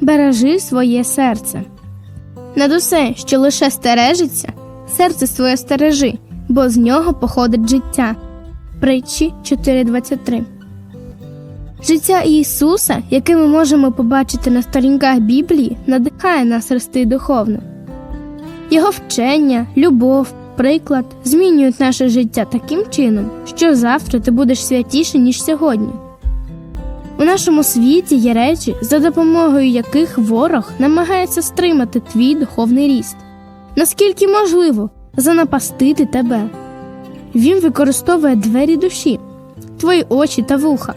бережи своє серце. Над усе, що лише стережиться, серце своє стережи, бо з нього походить життя. Притчі 4.23 Життя Ісуса, яке ми можемо побачити на сторінках Біблії, надихає нас рости духовно. Його вчення, любов, приклад змінюють наше життя таким чином, що завтра ти будеш святіше, ніж сьогодні. У нашому світі є речі, за допомогою яких ворог намагається стримати твій духовний ріст, наскільки можливо занапастити тебе. Він використовує двері душі, твої очі та вуха,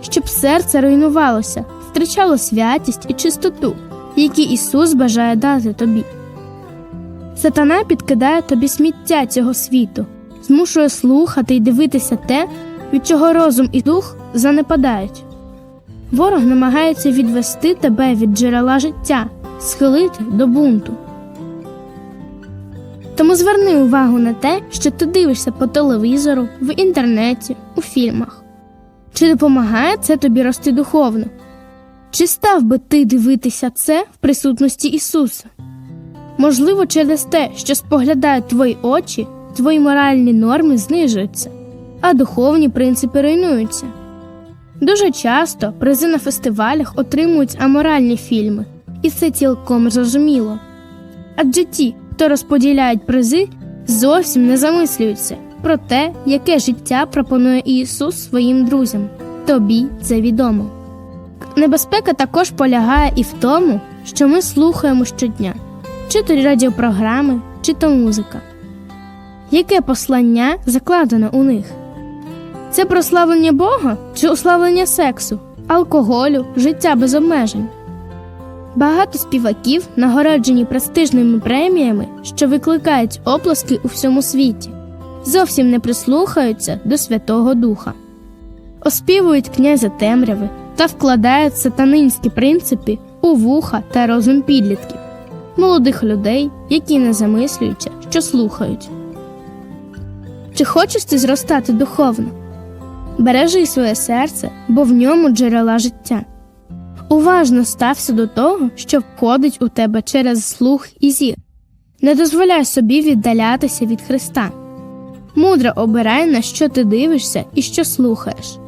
щоб серце руйнувалося, втрачало святість і чистоту, які Ісус бажає дати тобі. Сатана підкидає тобі сміття цього світу, змушує слухати і дивитися те, від чого розум і дух занепадають. Ворог намагається відвести тебе від джерела життя, схилити до бунту. Тому зверни увагу на те, що ти дивишся по телевізору, в інтернеті, у фільмах. Чи допомагає це тобі рости духовно? Чи став би ти дивитися це в присутності Ісуса? Можливо, через те, що споглядають твої очі, твої моральні норми знижуються, а духовні принципи руйнуються. Дуже часто призи на фестивалях отримують аморальні фільми, і це цілком зрозуміло. Адже ті, хто розподіляють призи, зовсім не замислюються про те, яке життя пропонує Ісус своїм друзям. Тобі це відомо. Небезпека також полягає і в тому, що ми слухаємо щодня, чи то радіопрограми, чи то музика. Яке послання закладено у них? Це прославлення Бога чи уславлення сексу, алкоголю, життя без обмежень? Багато співаків нагороджені престижними преміями, що викликають оплески у всьому світі, зовсім не прислухаються до Святого Духа, оспівують князя темряви та вкладають сатанинські принципи у вуха та розум підлітків, молодих людей, які не замислюються, що слухають. Чи хочеш ти зростати духовно? Бережи своє серце, бо в ньому джерела життя. Уважно стався до того, що входить у тебе через слух і зір. Не дозволяй собі віддалятися від Христа. Мудро обирай, на що ти дивишся і що слухаєш.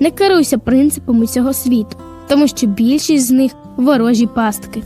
Не керуйся принципами цього світу, тому що більшість з них ворожі пастки.